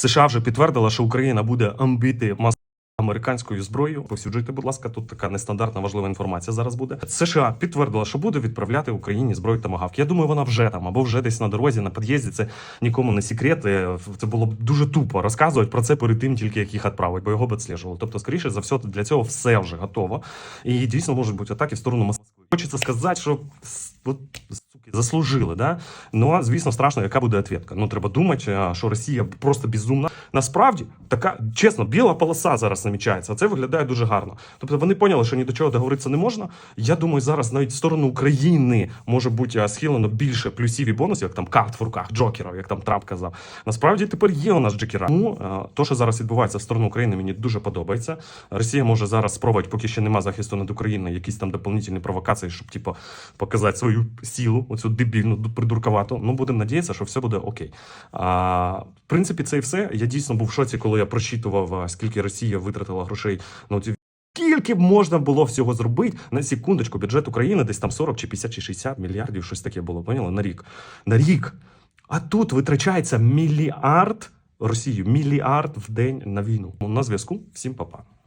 США вже підтвердила, що Україна буде амбити мас. Американською зброєю повсюджуйте, будь ласка, тут така нестандартна важлива інформація зараз буде. США підтвердила, що буде відправляти Україні зброю тамагавки. Я думаю, вона вже там або вже десь на дорозі, на під'їзді. Це нікому не секрет. Е, Це було б дуже тупо розказувати про це перед тим, тільки як їх відправить, бо його б відслежували. Тобто, скоріше за все, для цього все вже готово. І дійсно можуть бути атаки в сторону Москви. Хочеться сказати, що от, заслужили, да? Ну, а, звісно, страшно, яка буде відповідка. Ну, треба думати, що Росія просто безумна. Насправді, така, чесно, біла полоса зараз намічається. Це виглядає дуже гарно. Тобто вони поняли, що ні до чого договоритися не можна. Я думаю, зараз навіть в сторону України може бути схилено більше плюсів і бонусів, як там карт в руках, джокерів, як там Трамп казав. Насправді тепер є у нас джокера. Тому а, то, що зараз відбувається в сторону України, мені дуже подобається. Росія може зараз спробувати, поки ще нема захисту над Україною, якісь там дополнительні провокації, щоб типу, показати свою силу, оцю дебільну, придурковату. Ну, будемо надіятися, що все буде окей. А, в принципі, це і все. Я дійсно був в шоці, коли я прочитував, скільки Росія витратила грошей на ці. Скільки б можна було всього зробити на секундочку, бюджет України десь там 40 чи 50 чи 60 мільярдів, щось таке було, поняли? На рік. На рік. А тут витрачається мільярд Росію, мільярд в день на війну. На зв'язку. Всім па-па.